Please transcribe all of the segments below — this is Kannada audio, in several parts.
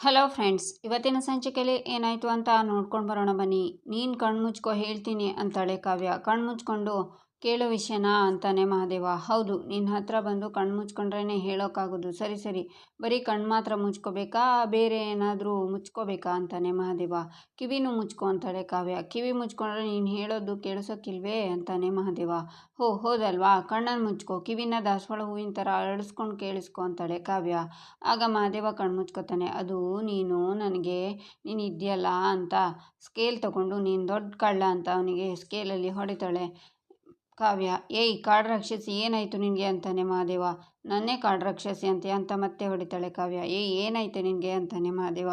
ಹಲೋ ಫ್ರೆಂಡ್ಸ್ ಇವತ್ತಿನ ಸಂಚಿಕೆಯಲ್ಲಿ ಏನಾಯಿತು ಅಂತ ನೋಡ್ಕೊಂಡು ಬರೋಣ ಬನ್ನಿ. ನೀನು ಕಣ್ಣು ಮುಚ್ಕೋ ಹೇಳ್ತೀನಿ ಅಂತಾಳೆ ಕಾವ್ಯ. ಕಣ್ಣು ಮುಚ್ಕೊಂಡು ಕೇಳೋ ವಿಷಯನಾ ಅಂತಾನೆ ಮಹಾದೇವ. ಹೌದು, ನಿನ್ನ ಹತ್ರ ಬಂದು ಕಣ್ಣು ಮುಚ್ಕೊಂಡ್ರೇ ಹೇಳೋಕ್ಕಾಗೋದು ಸರಿ ಸರಿ. ಬರೀ ಕಣ್ಣು ಮಾತ್ರ ಮುಚ್ಕೋಬೇಕಾ, ಬೇರೆ ಏನಾದರೂ ಮುಚ್ಕೋಬೇಕಾ ಅಂತಾನೆ ಮಹಾದೇವ. ಕಿವಿನೂ ಮುಚ್ಕೊ ಅಂತಾಳೆ ಕಾವ್ಯ. ಕಿವಿ ಮುಚ್ಕೊಂಡ್ರೆ ನೀನು ಹೇಳೋದು ಕೇಳಿಸೋಕ್ಕಿಲ್ವೇ ಅಂತಾನೆ ಮಹಾದೇವ. ಹೋ, ಹೋದಲ್ವಾ? ಕಣ್ಣನ್ನು ಮುಚ್ಕೋ, ಕಿವಿನ ದಾಸವಾಳ ಹೂವಿನ ಥರ ಅಳಿಸ್ಕೊಂಡು ಕೇಳಿಸ್ಕೊ ಅಂತಾಳೆ ಕಾವ್ಯ. ಆಗ ಮಹಾದೇವ ಕಣ್ಣು ಮುಚ್ಕೋತಾನೆ. ಅದು ನೀನು, ನನಗೆ, ನೀನು ಇದೆಯಲ್ಲ ಅಂತ ಸ್ಕೇಲ್ ತಗೊಂಡು ನೀನು ದೊಡ್ಡ ಕಳ್ಳ ಅಂತ ಅವನಿಗೆ ಸ್ಕೇಲಲ್ಲಿ ಹೊಡಿತಾಳೆ. ಕಾವ್ಯ, ಏಯ್, ಕಾಡು ರಾಕ್ಷಸಿ, ಏನಾಯಿತು ನಿನಗೆ? ಅಂತಾನೆ ಮಹಾದೇವ. ನನ್ನೇ ಕಾಡು ರಾಕ್ಷಸಿ ಅಂತೆ ಅಂತ ಮತ್ತೆ ಹೊಡಿತಾಳೆ ಕಾವ್ಯ. ಏಯ್, ಏನಾಯ್ತು ನಿನಗೆ? ಅಂತಾನೆ ಮಹಾದೇವ.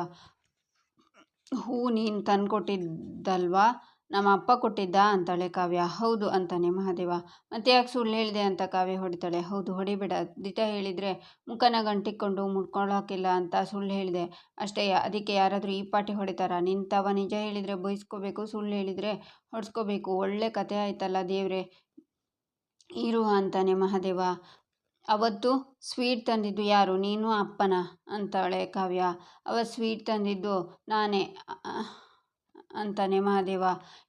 ಹೂ, ನೀನು ತಂದುಕೊಟ್ಟಿದ್ದಲ್ವಾ? ನಮ್ಮ ಅಪ್ಪ ಕೊಟ್ಟಿದ್ದ? ಅಂತಾಳೆ ಕಾವ್ಯ. ಹೌದು ಅಂತಾನೆ ಮಹಾದೇವ. ಮತ್ತೆ ಯಾಕೆ ಸುಳ್ಳು ಹೇಳಿದೆ? ಅಂತ ಕಾವ್ಯ ಹೊಡಿತಾಳೆ. ಹೌದು, ಹೊಡಿಬೇಡ. ದಿಟ ಹೇಳಿದರೆ ಮುಖನ ಗಂಟಿಕೊಂಡು ಮುಡ್ಕೊಳ್ಳೋಕಿಲ್ಲ ಅಂತ ಸುಳ್ಳು ಹೇಳಿದೆ. ಅಷ್ಟೇ, ಅದಕ್ಕೆ ಯಾರಾದರೂ ಈ ಪಾಟಿ ಹೊಡಿತಾರ? ನಿಂತವ ನಿಜ ಹೇಳಿದರೆ ಬಯಸ್ಕೋಬೇಕು ಸುಳ್ಳು ಹೇಳಿದರೆ ಹೊಡ್ಸ್ಕೋಬೇಕು. ಒಳ್ಳೆ ಕತೆ ಆಯ್ತಲ್ಲ ದೇವ್ರೆ. ಇರು ಅಂತಾನೆ ಮಹಾದೇವ. ಅವತ್ತು ಸ್ವೀಟ್ ತಂದಿದ್ದು ಯಾರು? ನೀನು ಅಪ್ಪನ? ಅಂತಾಳೆ ಕಾವ್ಯ. ಅವತ್ತು ಸ್ವೀಟ್ ತಂದಿದ್ದು ನಾನೇ ಅಂತಾನೆ ಮಹಾದೇವ.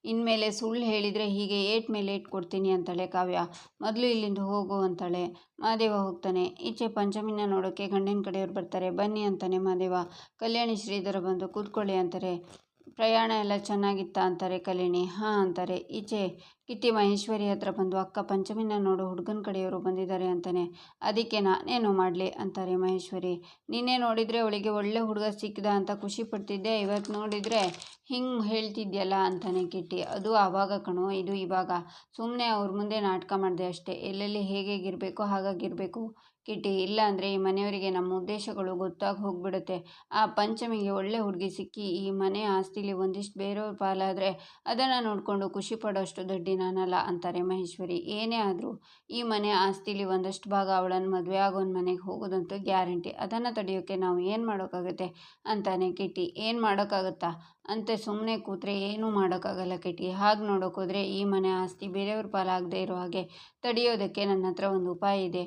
ಇನ್ಮೇಲೆ ಸುಳ್ಳು ಹೇಳಿದರೆ ಹೀಗೆ ಏಟ್ ಮೇಲೆ ಏಟ್ ಕೊಡ್ತೀನಿ ಅಂತಾಳೆ ಕಾವ್ಯ. ಮೊದಲು ಇಲ್ಲಿಂದ ಹೋಗು ಅಂತಾಳೆ. ಮಹಾದೇವ ಹೋಗ್ತಾನೆ. ಈಚೆ ಪಂಚಮಿನ ನೋಡೋಕ್ಕೆ ಗಂಡಿನ ಕಡೆಯವ್ರು ಬರ್ತಾರೆ. ಬನ್ನಿ ಅಂತಾನೆ ಮಹಾದೇವ. ಕಲ್ಯಾಣಿ ಶ್ರೀಧರ ಬಂದು ಕೂತ್ಕೊಳ್ಳಿ ಅಂತಾರೆ. ಪ್ರಯಾಣ ಎಲ್ಲ ಚೆನ್ನಾಗಿತ್ತ ಅಂತಾರೆ ಕಲ್ಯಾಣಿ ಹಾಂ ಅಂತಾರೆ. ಈಚೆ ಕಿಟ್ಟಿ ಮಹೇಶ್ವರಿ ಹತ್ರ ಬಂದು, ಅಕ್ಕ, ಪಂಚಮಿನ ನೋಡು, ಹುಡುಗನ ಕಡೆಯವರು ಬಂದಿದ್ದಾರೆ ಅಂತಾನೆ. ಅದಕ್ಕೆ ನಾನೇನು ಮಾಡಲಿ? ಅಂತಾರೆ ಮಹೇಶ್ವರಿ. ನಿನ್ನೆ ನೋಡಿದರೆ ಅವಳಿಗೆ ಒಳ್ಳೆ ಹುಡುಗ ಸಿಕ್ಕಿದ ಅಂತ ಖುಷಿ ಪಡ್ತಿದ್ದೆ. ಇವತ್ತು ನೋಡಿದರೆ ಹಿಂಗೆ ಹೇಳ್ತಿದ್ಯಲ್ಲ ಅಂತಾನೆ ಕಿಟ್ಟಿ. ಅದು ಆವಾಗ ಕಣೋ, ಇದು ಇವಾಗ. ಸುಮ್ಮನೆ ಅವ್ರ ಮುಂದೆ ನಾಟಕ ಮಾಡಿದೆ ಅಷ್ಟೇ. ಎಲ್ಲೆಲ್ಲಿ ಹೇಗೆ ಹೇಗಿರಬೇಕು ಹಾಗಾಗಿರಬೇಕು. ಕಿಟ್ಟಿ ಇಲ್ಲ ಅಂದರೆ ಈ ಮನೆಯವರಿಗೆ ನಮ್ಮ ಉದ್ದೇಶಗಳು ಗೊತ್ತಾಗಿ ಹೋಗ್ಬಿಡುತ್ತೆ. ಆ ಪಂಚಮಿಗೆ ಒಳ್ಳೆ ಹುಡುಗಿ ಸಿಕ್ಕಿ ಈ ಮನೆ ಆಸ್ತಿಲಿ ಒಂದಿಷ್ಟು ಬೇರೆಯವ್ರ ಪಾಲಾದರೆ ಅದನ್ನು ನೋಡಿಕೊಂಡು ಖುಷಿ ಪಡೋಷ್ಟು ದೊಡ್ಡಿ ನಾನಲ್ಲ ಅಂತಾರೆ ಮಹೇಶ್ವರಿ. ಏನೇ ಆದರೂ ಈ ಮನೆ ಆಸ್ತಿಲಿ ಒಂದಷ್ಟು ಭಾಗ ಅವಳನ್ನು ಮದುವೆ ಆಗೋನ್ ಮನೆಗೆ ಹೋಗೋದಂತೂ ಗ್ಯಾರಂಟಿ. ಅದನ್ನು ತಡೆಯೋಕ್ಕೆ ನಾವು ಏನು ಮಾಡೋಕ್ಕಾಗುತ್ತೆ ಅಂತಾನೆ ಕಿಟ್ಟಿ ಏನು ಮಾಡೋಕ್ಕಾಗುತ್ತಾ ಅಂತೆ ಸುಮ್ಮನೆ ಕೂತ್ರೆ ಏನೂ ಮಾಡೋಕ್ಕಾಗಲ್ಲ ಕಿಟ್ಟಿ ಹಾಗೆ ನೋಡೋಕ್ಕೋದ್ರೆ ಈ ಮನೆ ಆಸ್ತಿ ಬೇರೆಯವ್ರ ಪಾಲಾಗದೇ ಇರೋ ಹಾಗೆ ತಡೆಯೋದಕ್ಕೆ ನನ್ನ ಹತ್ರ ಒಂದು ಉಪಾಯ ಇದೆ.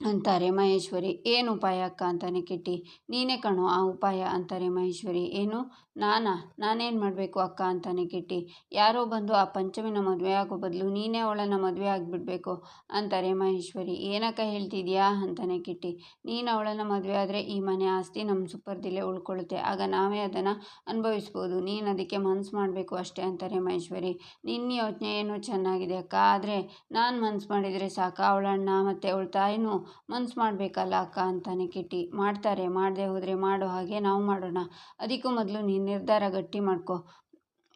ಅಂತಾರೆ ಮಹೇಶ್ವರಿ. ಏನು ಉಪಾಯ ಅಕ್ಕ ಅಂತಾನೆ ಕಿಟ್ಟಿ? ನೀನೇ ಕಣೋ ಆ ಉಪಾಯ, ಅಂತಾರೆ ಮಹೇಶ್ವರಿ. ಏನು? ನಾನಾ? ನಾನೇನು ಮಾಡಬೇಕು ಅಕ್ಕ? ಅಂತಾನೆ ಕಿಟ್ಟಿ. ಯಾರೋ ಬಂದು ಆ ಪಂಚಮಿನ ಮದುವೆ ಆಗೋ ಬದಲು ನೀನೇ ಅವಳನ್ನು ಮದುವೆ ಆಗಿಬಿಡ್ಬೇಕು, ಅಂತಾರೆ ಮಹೇಶ್ವರಿ. ಏನಕ್ಕ ಹೇಳ್ತಿದ್ಯಾ? ಅಂತಾನೆ ಕಿಟ್ಟಿ. ನೀನು ಅವಳನ್ನು ಮದುವೆ ಆದರೆ ಈ ಮನೆ ಆಸ್ತಿ ನಮ್ಮ ಸುಪರ್ದಿಲ್ಲೇ ಉಳ್ಕೊಳ್ಳುತ್ತೆ. ಆಗ ನಾವೇ ಅದನ್ನು ಅನುಭವಿಸ್ಬೋದು. ನೀನು ಅದಕ್ಕೆ ಮನ್ಸು ಮಾಡಬೇಕು ಅಷ್ಟೇ, ಅಂತಾರೆ ಮಹೇಶ್ವರಿ. ನಿನ್ನ ಯೋಚನೆ ಏನು ಚೆನ್ನಾಗಿದೆ ಅಕ್ಕ? ಆದರೆ ನಾನು ಮನ್ಸು ಮಾಡಿದರೆ ಸಾಕು. ಅವಳಣ್ಣ ಮತ್ತು ಅವಳ ತಾಯಿನೂ ಮನ್ಸು ಮಾಡಬೇಕಲ್ಲ ಅಕ್ಕ ಅಂತಾನೆ ಕಿಟ್ಟಿ. ಮಾಡ್ತಾರೆ, ಮಾಡದೆ ಹೋದರೆ ಮಾಡೋ ಹಾಗೆ ನಾವು ಮಾಡೋಣ. ಅದಕ್ಕೂ ಮೊದಲು ನೀನು ನಿರ್ಧಾರ ಗಟ್ಟಿ ಮಾಡ್ಕೊ.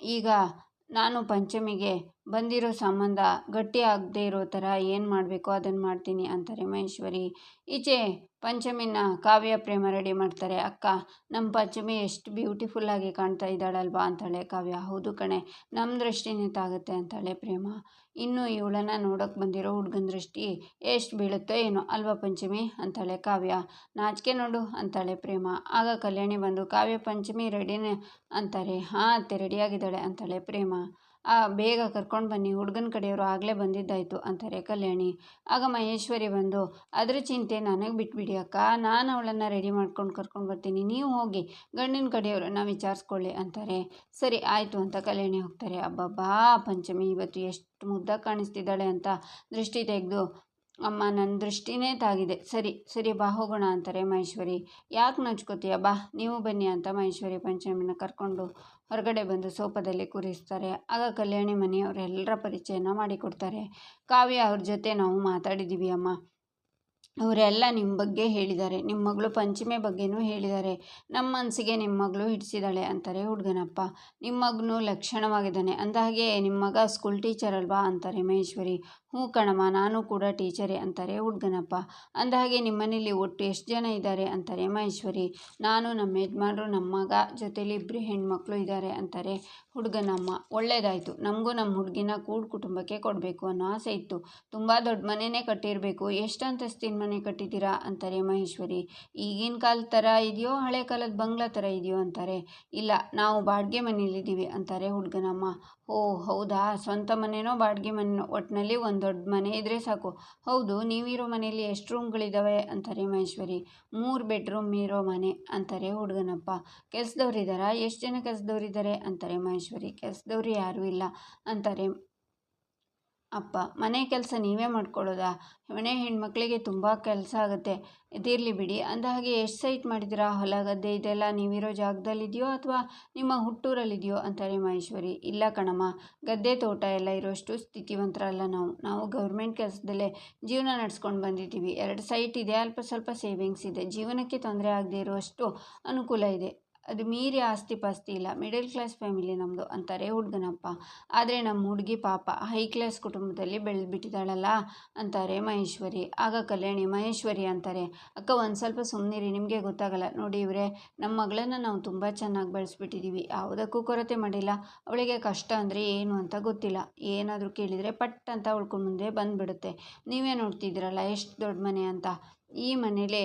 ಈಗ ನಾನು ಪಂಚಮಿಗೆ ಬಂದಿರೋ ಸಂಬಂಧ ಗಟ್ಟಿ ಆಗದೆ ಇರೋ ಥರ ಏನು ಮಾಡಬೇಕೋ ಅದನ್ನು ಮಾಡ್ತೀನಿ ಅಂತಾರೆ ಮಹೇಶ್ವರಿ. ಈಚೆ ಪಂಚಮಿನ ಕಾವ್ಯ ಪ್ರೇಮ ರೆಡಿ ಮಾಡ್ತಾರೆ. ಅಕ್ಕ ನಮ್ಮ ಪಂಚಮಿ ಎಷ್ಟು ಬ್ಯೂಟಿಫುಲ್ಲಾಗಿ ಕಾಣ್ತಾ ಇದ್ದಾಳಲ್ವಾ? ಅಂತಾಳೆ ಕಾವ್ಯ. ಹೌದು ಕಣೆ ನಮ್ಮ ದೃಷ್ಟಿನೇ ತಾಗುತ್ತೆ ಅಂತಾಳೆ ಪ್ರೇಮ. ಇನ್ನು ಇವಳನ್ನು ನೋಡೋಕೆ ಬಂದಿರೋ ಹುಡುಗನ ದೃಷ್ಟಿ ಎಷ್ಟು ಬೀಳುತ್ತೋ ಏನೋ, ಅಲ್ವಾ ಪಂಚಮಿ? ಅಂತಾಳೆ ಕಾವ್ಯ. ನಾಚಿಕೆ ನೋಡು ಅಂತಾಳೆ ಪ್ರೇಮ. ಆಗ ಕಲ್ಯಾಣಿ ಬಂದು ಕಾವ್ಯ ಪಂಚಮಿ ರೆಡಿನೇ ಅಂತಾರೆ. ಹಾಂ, ಅತ್ತೆ, ರೆಡಿಯಾಗಿದ್ದಾಳೆ ಅಂತಾಳೆ ಪ್ರೇಮ. ಬೇಗ ಕರ್ಕೊಂಡು ಬನ್ನಿ. ಹುಡುಗನ ಕಡೆಯವರು ಆಗಲೇ ಬಂದಿದ್ದಾಯಿತು ಅಂತಾರೆ ಕಲ್ಯಾಣಿ. ಆಗ ಮಹೇಶ್ವರಿ ಬಂದು, ಅದ್ರ ಚಿಂತೆ ನನಗೆ ಬಿಟ್ಬಿಡಿ ಅಕ್ಕ. ನಾನು ಅವಳನ್ನು ರೆಡಿ ಮಾಡ್ಕೊಂಡು ಕರ್ಕೊಂಡು ಬರ್ತೀನಿ. ನೀವು ಹೋಗಿ, ಗಂಡಿನ ಕಡೆಯವರನ್ನು ವಿಚಾರಿಸ್ಕೊಳ್ಳಿ ಅಂತಾರೆ. ಸರಿ, ಆಯಿತು ಅಂತ ಕಲ್ಯಾಣಿ ಹೋಗ್ತಾರೆ. ಅಬ್ಬಬ್ಬಾ, ಪಂಚಮಿ ಇವತ್ತು ಎಷ್ಟು ಮುದ್ದಾಗಿ ಕಾಣಿಸ್ತಿದ್ದಾಳೆ ಅಂತ ದೃಷ್ಟಿ ತೆಗೆದು, ಅಮ್ಮ ನನ್ನ ದೃಷ್ಟಿನೇ ತಾಗಿದೆ. ಸರಿ ಸರಿ, ಬಾ, ಹೋಗೋಣ ಅಂತಾರೆ ಮಹೇಶ್ವರಿ. ಯಾಕೆ ನಚ್ಕೋತೀಯ? ಬಾ, ನೀವು ಬನ್ನಿ ಅಂತ ಮಹೇಶ್ವರಿ ಪಂಚಮಿನ ಕರ್ಕೊಂಡು ಹೊರಗಡೆ ಬಂದು ಸೋಪದಲ್ಲಿ ಕೂರಿಸ್ತಾರೆ. ಆಗ ಕಲ್ಯಾಣಿ ಮನೆಯವರೆಲ್ಲರ ಪರಿಚಯನ ಮಾಡಿಕೊಡ್ತಾರೆ. ಕಾವ್ಯ ಅವ್ರ ಜೊತೆ ನಾವು ಮಾತಾಡಿದ್ದೀವಿ ಅಮ್ಮ. ಅವರೆಲ್ಲ ನಿಮ್ಮ ಬಗ್ಗೆ ಹೇಳಿದ್ದಾರೆ. ನಿಮ್ಮ ಮಗಳು ಪಂಚಮೆ ಬಗ್ಗೆನೂ ಹೇಳಿದ್ದಾರೆ. ನಮ್ಮ ಮನಸ್ಸಿಗೆ ನಿಮ್ಮ ಮಗಳು ಹಿಡಿಸಿದಾಳೆ ಅಂತಾರೆ ಹುಡುಗನಪ್ಪ. ನಿಮ್ಮ ಮಗನು ಲಕ್ಷಣವಾಗಿದ್ದಾನೆ. ಅಂದಹಾಗೆ ನಿಮ್ಮ ಮಗ ಸ್ಕೂಲ್ ಟೀಚರ್ ಅಲ್ವಾ ಅಂತಾರೆ ಮಹೇಶ್ವರಿ. ಹ್ಞೂ ಕಣಮ್ಮ, ನಾನು ಕೂಡ ಟೀಚರೇ ಅಂತಾರೆ, ಹುಡ್ಗನಪ್ಪ. ಅಂದಹಾಗೆ ನಿಮ್ಮನೇಲಿ ಒಟ್ಟು ಎಷ್ಟು ಜನ ಇದ್ದಾರೆ ಅಂತಾರೆ ಮಹೇಶ್ವರಿ. ನಾನು ನಮ್ಮ ಯಜಮಾನರು, ನಮ್ಮ ಮಗ, ಜೊತೇಲಿ ಇಬ್ಬರು ಹೆಣ್ಮಕ್ಳು ಇದ್ದಾರೆ ಅಂತಾರೆ ಹುಡುಗನಮ್ಮ. ಒಳ್ಳೇದಾಯಿತು. ನಮಗೂ ನಮ್ಮ ಹುಡುಗಿನ ಕೂಡು ಕುಟುಂಬಕ್ಕೆ ಕೊಡಬೇಕು ಅನ್ನೋ ಆಸೆ ಇತ್ತು. ತುಂಬ ದೊಡ್ಡ ಮನೆಯೇ ಕಟ್ಟಿರಬೇಕು. ಎಷ್ಟು ಅಂತಸ್ತಿನ ಮನೆ ಕಟ್ಟಿದ್ದೀರಾ ಅಂತಾರೆ ಮಹೇಶ್ವರಿ. ಈಗಿನ ಕಾಲದ ಥರ ಇದೆಯೋ, ಹಳೆ ಕಾಲದ ಬಂಗ್ಲಾ ಥರ ಇದೆಯೋ ಅಂತಾರೆ. ಇಲ್ಲ, ನಾವು ಬಾಡಿಗೆ ಮನೇಲಿದ್ದೀವಿ ಅಂತಾರೆ ಹುಡುಗನಮ್ಮ. ಓ, ಹೌದಾ? ಸ್ವಂತ ಮನೆಯೋ ಬಾಡಿಗೆ ಮನೆಯೋ ಒಟ್ಟಿನಲ್ಲಿ ಒಂದು ದೊಡ್ಡ ಮನೆ ಇದ್ದರೆ ಸಾಕು. ಹೌದು, ನೀವಿರೋ ಮನೆಯಲ್ಲಿ ಎಷ್ಟು ರೂಮ್ಗಳಿದ್ದಾವೆ ಅಂತಾರೆ ಮಹೇಶ್ವರಿ. ಮೂರು ಬೆಡ್ರೂಮ್ ಇರೋ ಮನೆ ಅಂತಾರೆ ಹುಡುಗನಪ್ಪ. ಕೆಲ್ಸದವ್ರು ಇದ್ದಾರಾ ಎಷ್ಟು ಜನ ಕೆಲ್ಸದವ್ರು ಇದ್ದಾರೆ ಅಂತಾರೆ ಮಹೇಶ್ವರಿ. ಕೆಲಸದವ್ರು ಯಾರೂ ಇಲ್ಲ ಅಂತಾರೆ ಅಪ್ಪ, ಮನೆ ಕೆಲಸ ನೀವೇ ಮಾಡ್ಕೊಳ್ಳೋದಾ? ಮನೆ ಹೆಣ್ಮಕ್ಳಿಗೆ ತುಂಬ ಕೆಲಸ ಆಗುತ್ತೆ. ಇದಿರಲಿ ಬಿಡಿ. ಅಂದ ಹಾಗೆ ಎಷ್ಟು ಸೈಟ್ ಮಾಡಿದ್ದೀರಾ? ಹೊಲ, ಗದ್ದೆ ಇದೆಲ್ಲ ನೀವಿರೋ ಜಾಗದಲ್ಲಿದೆಯೋ ಅಥವಾ ನಿಮ್ಮ ಹುಟ್ಟೂರಲ್ಲಿದೆಯೋ? ಅಂತಾರೆ ಮಹೇಶ್ವರಿ. ಇಲ್ಲ ಕಣಮ್ಮ. ಗದ್ದೆ ತೋಟ ಎಲ್ಲ ಇರೋಷ್ಟು ಸ್ಥಿತಿವಂತರಲ್ಲ ನಾವು. ನಾವು ಗೌರ್ಮೆಂಟ್ ಕೆಲಸದಲ್ಲೇ ಜೀವನ ನಡೆಸ್ಕೊಂಡು ಬಂದಿದ್ದೀವಿ. ಎರಡು ಸೈಟ್ ಇದೆ. ಅಲ್ಪ ಸ್ವಲ್ಪ ಸೇವಿಂಗ್ಸ್ ಇದೆ. ಜೀವನಕ್ಕೆ ತೊಂದರೆ ಆಗದೆ ಇರುವಷ್ಟು ಅನುಕೂಲ ಇದೆ. ಅದು ಮೀರಿ ಆಸ್ತಿ ಪಾಸ್ತಿ ಇಲ್ಲ. ಮಿಡಲ್ ಕ್ಲಾಸ್ ಫ್ಯಾಮಿಲಿ ನಮ್ಮದು ಅಂತಾರೆ ಹುಡುಗನಪ್ಪ. ಆದರೆ ನಮ್ಮ ಹುಡುಗಿ ಪಾಪ ಹೈ ಕ್ಲಾಸ್ ಕುಟುಂಬದಲ್ಲಿ ಬೆಳೆದ್ಬಿಟ್ಟಿದ್ದಾಳಲ್ಲ ಅಂತಾರೆ ಮಹೇಶ್ವರಿ. ಆಗ ಕಲ್ಯಾಣಿ ಮಹೇಶ್ವರಿ ಅಂತಾರೆ, ಅಕ್ಕ ಒಂದು ಸ್ವಲ್ಪ ಸುಮ್ಮನಿರಿ ನಿಮಗೆ ಗೊತ್ತಾಗಲ್ಲ. ನೋಡಿ ಇವರೇ ನಮ್ಮ ಮಗಳನ್ನು ನಾವು ತುಂಬ ಚೆನ್ನಾಗಿ ಬೆಳೆಸ್ಬಿಟ್ಟಿದ್ದೀವಿ ಯಾವುದಕ್ಕೂ ಕೊರತೆ ಮಾಡಿಲ್ಲ. ಅವಳಿಗೆ ಕಷ್ಟ ಅಂದರೆ ಏನು ಅಂತ ಗೊತ್ತಿಲ್ಲ. ಏನಾದರೂ ಕೇಳಿದರೆ ಪಟ್ ಅಂತ ಉಳ್ಕೊಂಡು ಮುಂದೆ ಬಂದುಬಿಡುತ್ತೆ. ನೀವೇ ನೋಡ್ತಿದ್ದೀರಲ್ಲ, ಎಷ್ಟು ದೊಡ್ಡ ಮನೆ ಅಂತ. ಈ ಮನೇಲಿ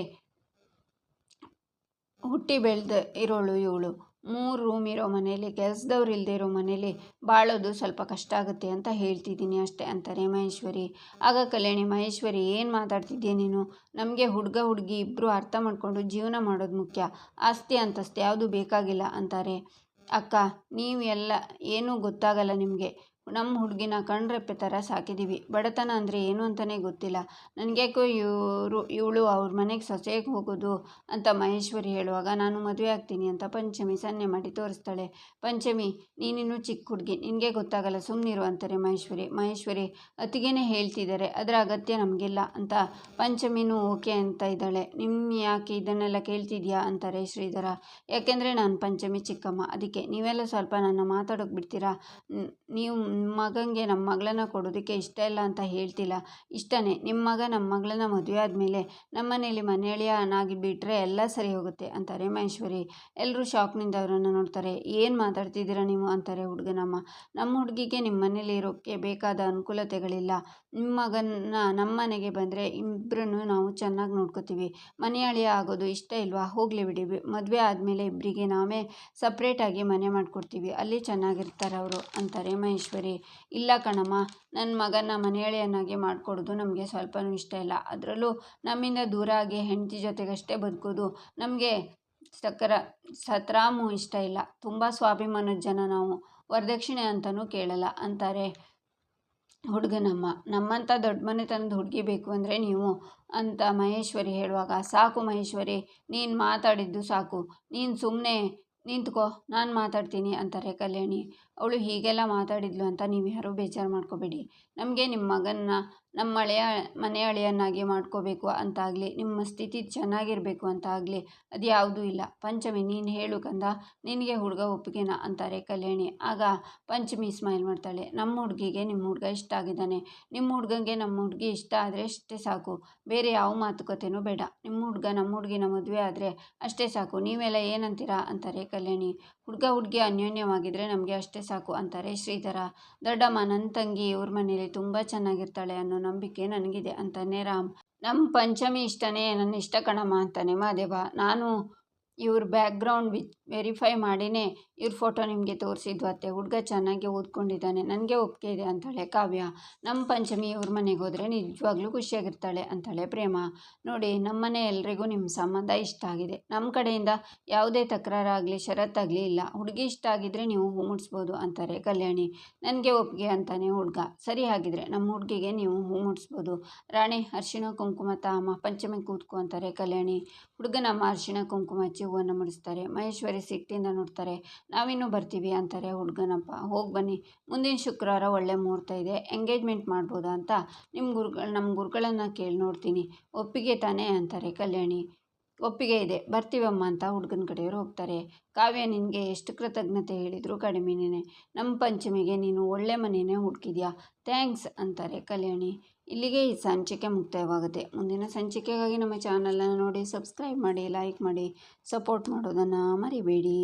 ಹುಟ್ಟಿ ಬೆಳೆದ ಇರೋಳು ಇವಳು. ಮೂರು ರೂಮ್ ಇರೋ ಮನೇಲಿ ಕೆಲಸದವ್ರು ಇಲ್ಲದೆ ಇರೋ ಮನೇಲಿ ಬಾಳೋದು ಸ್ವಲ್ಪ ಕಷ್ಟ ಆಗುತ್ತೆ ಅಂತ ಹೇಳ್ತಿದ್ದೀನಿ ಅಷ್ಟೇ ಅಂತಾರೆ ಮಹೇಶ್ವರಿ. ಆಗ ಕಲ್ಯಾಣಿ, ಮಹೇಶ್ವರಿ ಏನು ಮಾತಾಡ್ತಿದ್ದೆ ನೀನು? ನಮಗೆ ಹುಡುಗ, ಹುಡುಗಿ ಇಬ್ಬರು ಅರ್ಥ ಮಾಡಿಕೊಂಡು ಜೀವನ ಮಾಡೋದು ಮುಖ್ಯ. ಆಸ್ತಿ ಅಂತಸ್ತಿ ಯಾವುದು ಬೇಕಾಗಿಲ್ಲ ಅಂತಾರೆ. ಅಕ್ಕ, ನೀವು ಎಲ್ಲ, ಏನೂ ಗೊತ್ತಾಗಲ್ಲ ನಿಮಗೆ. ನಮ್ಮ ಹುಡುಗಿನ ಕಣ್ರೆಪ್ಪೆ ಥರ ಸಾಕಿದ್ದೀವಿ. ಬಡತನ ಅಂದರೆ ಏನು ಅಂತಲೇ ಗೊತ್ತಿಲ್ಲ. ನನಗೇಕೋ ಇವರು, ಇವಳು ಅವ್ರ ಮನೆಗೆ ಸೊಸೆಗೆ ಹೋಗೋದು ಅಂತ ಮಹೇಶ್ವರಿ ಹೇಳುವಾಗ, ನಾನು ಮದುವೆ ಆಗ್ತೀನಿ ಅಂತ ಪಂಚಮಿ ಸನ್ನೆ ಮಾಡಿ ತೋರಿಸ್ತಾಳೆ. ಪಂಚಮಿ, ನೀನಿನ್ನೂ ಚಿಕ್ಕ ಹುಡುಗಿ, ನಿನಗೆ ಗೊತ್ತಾಗಲ್ಲ ಸುಮ್ಮನಿರು ಅಂತಾರೆ ಮಹೇಶ್ವರಿ. ಮಹೇಶ್ವರಿ ಅತಿಗೇನೆ ಹೇಳ್ತಿದ್ದಾರೆ, ಅದರ ಅಗತ್ಯ ನಮಗಿಲ್ಲ ಅಂತ ಪಂಚಮಿನೂ ಓಕೆ ಅಂತ ಇದ್ದಾಳೆ. ನಿಮ್ಮ ಯಾಕೆ ಇದನ್ನೆಲ್ಲ ಕೇಳ್ತಿದ್ಯಾ ಅಂತಾರೆ ಶ್ರೀಧರ. ಯಾಕೆಂದರೆ ನಾನು ಪಂಚಮಿ ಚಿಕ್ಕಮ್ಮ, ಅದಕ್ಕೆ ನೀವೆಲ್ಲ ಸ್ವಲ್ಪ ನನ್ನ ಮಾತಾಡೋಕೆ ಬಿಡ್ತೀರಾ? ನೀವು ಮಗನಿಗೆ ನಮ್ಮ ಮಗಳನ್ನ ಕೊಡೋದಕ್ಕೆ ಇಷ್ಟ ಇಲ್ಲ ಅಂತ ಹೇಳ್ತಿಲ್ಲ. ಇಷ್ಟನೇ ನಿಮ್ಮ ಮಗ ನಮ್ಮ ಮಗಳನ್ನ ಮದುವೆ ಆದಮೇಲೆ ನಮ್ಮ ಮನೇಲಿ ಮನೆಯಳಿಯನಾಗಿ ಬಿಟ್ಟರೆ ಎಲ್ಲ ಸರಿ ಹೋಗುತ್ತೆ ಅಂತಾರೆ ಮಹೇಶ್ವರಿ. ಎಲ್ಲರೂ ಶಾಕ್ನಿಂದ ಅವರನ್ನು ನೋಡ್ತಾರೆ. ಏನು ಮಾತಾಡ್ತಿದ್ದೀರಾ ನೀವು? ಅಂತಾರೆ ಹುಡುಗನಮ್ಮ. ನಮ್ಮ ಹುಡುಗಿಗೆ ನಿಮ್ಮ ಮನೇಲಿ ಇರೋಕ್ಕೆ ಬೇಕಾದ ಅನುಕೂಲತೆಗಳಿಲ್ಲ. ನಿಮ್ಮ ಮಗನ ನಮ್ಮ ಮನೆಗೆ ಬಂದರೆ ಇಬ್ಬರನ್ನು ನಾವು ಚೆನ್ನಾಗಿ ನೋಡ್ಕೋತೀವಿ. ಮನೆಯಾಳಿ ಆಗೋದು ಇಷ್ಟ ಇಲ್ವಾ? ಹೋಗಲಿ ಬಿಡಿ. ಮದುವೆ ಆದಮೇಲೆ ಇಬ್ಬರಿಗೆ ನಾವೇ ಸಪ್ರೇಟಾಗಿ ಮನೆ ಮಾಡಿಕೊಡ್ತೀವಿ. ಅಲ್ಲಿ ಚೆನ್ನಾಗಿರ್ತಾರೆ ಅವರು ಅಂತಾರೆ ಮಹೇಶ್ವರಿ. ಇಲ್ಲ ಕಣಮ್ಮ ನನ್ನ ಮಗನ ಮನೆಯಾಳಿಯನ್ನಾಗಿ ಮಾಡಿಕೊಡೋದು ನಮಗೆ ಸ್ವಲ್ಪನೂ ಇಷ್ಟ ಇಲ್ಲ. ಅದರಲ್ಲೂ ನಮ್ಮಿಂದ ದೂರ ಆಗಿ ಹೆಂಡತಿ ಜೊತೆಗಷ್ಟೇ ಬದುಕೋದು ನಮಗೆ ಸಕ್ಕರ ಸತ್ರಾಮು ಇಷ್ಟ ಇಲ್ಲ. ತುಂಬ ಸ್ವಾಭಿಮಾನದ ಜನ ನಾವು. ವರದಕ್ಷಿಣೆ ಅಂತಲೂ ಕೇಳಲ್ಲ, ಅಂತಾರೆ. ಹುಡುಗನಮ್ಮ ನಮ್ಮಂಥ ದೊಡ್ಡ ಮನೆತನದ ಹುಡುಗಿ ಬೇಕು ಅಂದರೆ ನೀವು ಅಂತ ಮಹೇಶ್ವರಿ ಹೇಳುವಾಗ, ಸಾಕು ಮಹೇಶ್ವರಿ, ನೀನು ಮಾತಾಡಿದ್ದು ಸಾಕು. ನೀನು ಸುಮ್ಮನೆ ನಿಂತ್ಕೋ, ನಾನು ಮಾತಾಡ್ತೀನಿ ಅಂತಾರೆ ಕಲ್ಯಾಣಿ. ಅವಳು ಹೀಗೆಲ್ಲ ಮಾತಾಡಿದ್ಲು ಅಂತ ನೀವು ಯಾರೂ ಬೇಜಾರು ಮಾಡ್ಕೋಬೇಡಿ. ನಮಗೆ ನಿಮ್ಮ ಮಗನ್ನ ನಮ್ಮ ಹಳೆಯ ಮನೆ ಹಳೆಯನ್ನಾಗಿ ಮಾಡ್ಕೋಬೇಕು ಅಂತಾಗಲಿ, ನಿಮ್ಮ ಸ್ಥಿತಿ ಚೆನ್ನಾಗಿರಬೇಕು ಅಂತ ಆಗಲಿ ಅದು ಯಾವುದೂ ಇಲ್ಲ. ಪಂಚಮಿ, ನೀನು ಹೇಳು ಕಂದ, ನಿನಗೆ ಹುಡುಗ ಒಪ್ಪಿಗೆನ ಅಂತಾರೆ ಕಲ್ಯಾಣಿ. ಆಗ ಪಂಚಮಿ ಸ್ಮೈಲ್ ಮಾಡ್ತಾಳೆ. ನಮ್ಮ ಹುಡುಗಿಗೆ ನಿಮ್ಮ ಹುಡುಗ ಇಷ್ಟ ಆಗಿದ್ದಾನೆ. ನಿಮ್ಮ ಹುಡುಗಂಗೆ ನಮ್ಮ ಹುಡುಗಿ ಇಷ್ಟ ಆದರೆ ಅಷ್ಟೇ ಸಾಕು. ಬೇರೆ ಯಾವ ಮಾತುಕತೆನೂ ಬೇಡ. ನಿಮ್ಮ ಹುಡುಗ ನಮ್ಮ ಹುಡುಗಿನ ಮದುವೆ ಆದರೆ ಅಷ್ಟೇ ಸಾಕು. ನೀವೆಲ್ಲ ಏನಂತೀರಾ ಅಂತಾರೆ ಕಲ್ಯಾಣಿ. ಹುಡುಗ ಹುಡುಗಿ ಅನ್ಯೋನ್ಯವಾಗಿದ್ದರೆ ನಮಗೆ ಅಷ್ಟೇ ಸಾಕು ಅಂತಾರೆ. ಶ್ರೀಧರ, ದೊಡ್ಡಮ್ಮ ನನ್ನ ತಂಗಿ ಇವ್ರ ಮನೇಲಿ ತುಂಬ ಚೆನ್ನಾಗಿರ್ತಾಳೆ ಅನ್ನೋ ನಂಬಿಕೆ ನನಗಿದೆ ಅಂತಾನೆ ರಾಮ್. ನಮ್ಮ ಪಂಚಮಿ ಇಷ್ಟನೇ ನನ್ನ ಇಷ್ಟ ಕಣಮ್ಮ ಅಂತಾನೆ ಮಾದೇವ ನಾನು ಇವ್ರ ಬ್ಯಾಕ್ಗ್ರೌಂಡ್ ವಿ ವೆರಿಫೈ ಮಾಡಿನೇ ಇವ್ರ ಫೋಟೋ ನಿಮಗೆ ತೋರಿಸಿದ್ವು ಅತ್ತೆ. ಹುಡುಗ ಚೆನ್ನಾಗಿ ಓದ್ಕೊಂಡಿದ್ದಾನೆ. ನನಗೆ ಒಪ್ಪಿಗೆ ಇದೆ ಅಂತಾಳೆ ಕಾವ್ಯ. ನಮ್ಮ ಪಂಚಮಿ ಇವ್ರ ಮನೆಗೆ ಹೋದರೆ ನಿಜವಾಗ್ಲೂ ಖುಷಿಯಾಗಿರ್ತಾಳೆ ಅಂತಾಳೆ ಪ್ರೇಮ. ನೋಡಿ ನಮ್ಮ ಮನೆ ಎಲ್ರಿಗೂ ನಿಮ್ಮ ಸಂಬಂಧ ಇಷ್ಟ ಆಗಿದೆ. ನಮ್ಮ ಕಡೆಯಿಂದ ಯಾವುದೇ ತಕರಾರಾಗಲಿ, ಷರತ್ತಾಗಲಿ ಇಲ್ಲ. ಹುಡುಗಿ ಇಷ್ಟ ಆಗಿದ್ರೆ ನೀವು ಹೂ ಮುಡಿಸ್ಬೋದು ಅಂತಾರೆ ಕಲ್ಯಾಣಿ. ನನಗೆ ಒಪ್ಪಿಗೆ ಅಂತಾನೆ ಹುಡುಗ. ಸರಿ ಹಾಗಿದ್ರೆ ನಮ್ಮ ಹುಡುಗಿಗೆ ನೀವು ಹೂ ಮುಡಿಸ್ಬೋದು. ರಾಣಿ ಅರ್ಶಿನ ಕುಂಕುಮ, ತಾಮ, ಪಂಚಮಿ ಕೂತ್ಕೋ ಅಂತಾರೆ ಕಲ್ಯಾಣಿ. ಹುಡುಗನಮ್ಮ ಅರ್ಶಿನ ಕುಂಕುಮ ಹಚ್ಚಿ ಹೂವನ್ನು ಮುಡಿಸ್ತಾರೆ. ಮಹೇಶ್ವರಿ ಸಿಟ್ಟಿಂದ ನೋಡ್ತಾರೆ, ನಾವಿನ್ನೂ ಬರ್ತೀವಿ ಅಂತಾರೆ ಹುಡುಗನಪ್ಪ. ಹೋಗಿ ಬನ್ನಿ, ಮುಂದಿನ ಶುಕ್ರವಾರ ಒಳ್ಳೆ ಮುಹೂರ್ತ ಇದೆ, ಎಂಗೇಜ್ಮೆಂಟ್ ಮಾಡ್ಬೋದಾ ಅಂತ ನಿಮ್ಮ ಗುರುಗಳು ನಮ್ಮ ಗುರುಗಳನ್ನು ಕೇಳಿ ನೋಡ್ತೀನಿ. ಒಪ್ಪಿಗೆ ತಾನೇ ಅಂತಾರೆ ಕಲ್ಯಾಣಿ. ಒಪ್ಪಿಗೆ ಇದೆ, ಬರ್ತೀವಮ್ಮ ಅಂತ ಹುಡುಗನ ಕಡೆಯವರು ಹೋಗ್ತಾರೆ. ಕಾವ್ಯ, ನಿನಗೆ ಎಷ್ಟು ಕೃತಜ್ಞತೆ ಹೇಳಿದರೂ ಕಡಿಮೆನೇ ನಮ್ಮ ಪಂಚಮಿಗೆ ನೀನು ಒಳ್ಳೆ ಮನೆಯೇ ಹುಡುಕಿದ್ಯಾ? ಥ್ಯಾಂಕ್ಸ್ ಅಂತಾರೆ ಕಲ್ಯಾಣಿ. ಇಲ್ಲಿಗೆ ಈ ಸಂಚಿಕೆ ಮುಕ್ತಾಯವಾಗುತ್ತೆ. ಮುಂದಿನ ಸಂಚಿಕೆಗಾಗಿ ನಮ್ಮ ಚಾನಲನ್ನು ನೋಡಿ, ಸಬ್ಸ್ಕ್ರೈಬ್ ಮಾಡಿ, ಲೈಕ್ ಮಾಡಿ, ಸಪೋರ್ಟ್ ಮಾಡೋದನ್ನು ಮರಿಬೇಡಿ.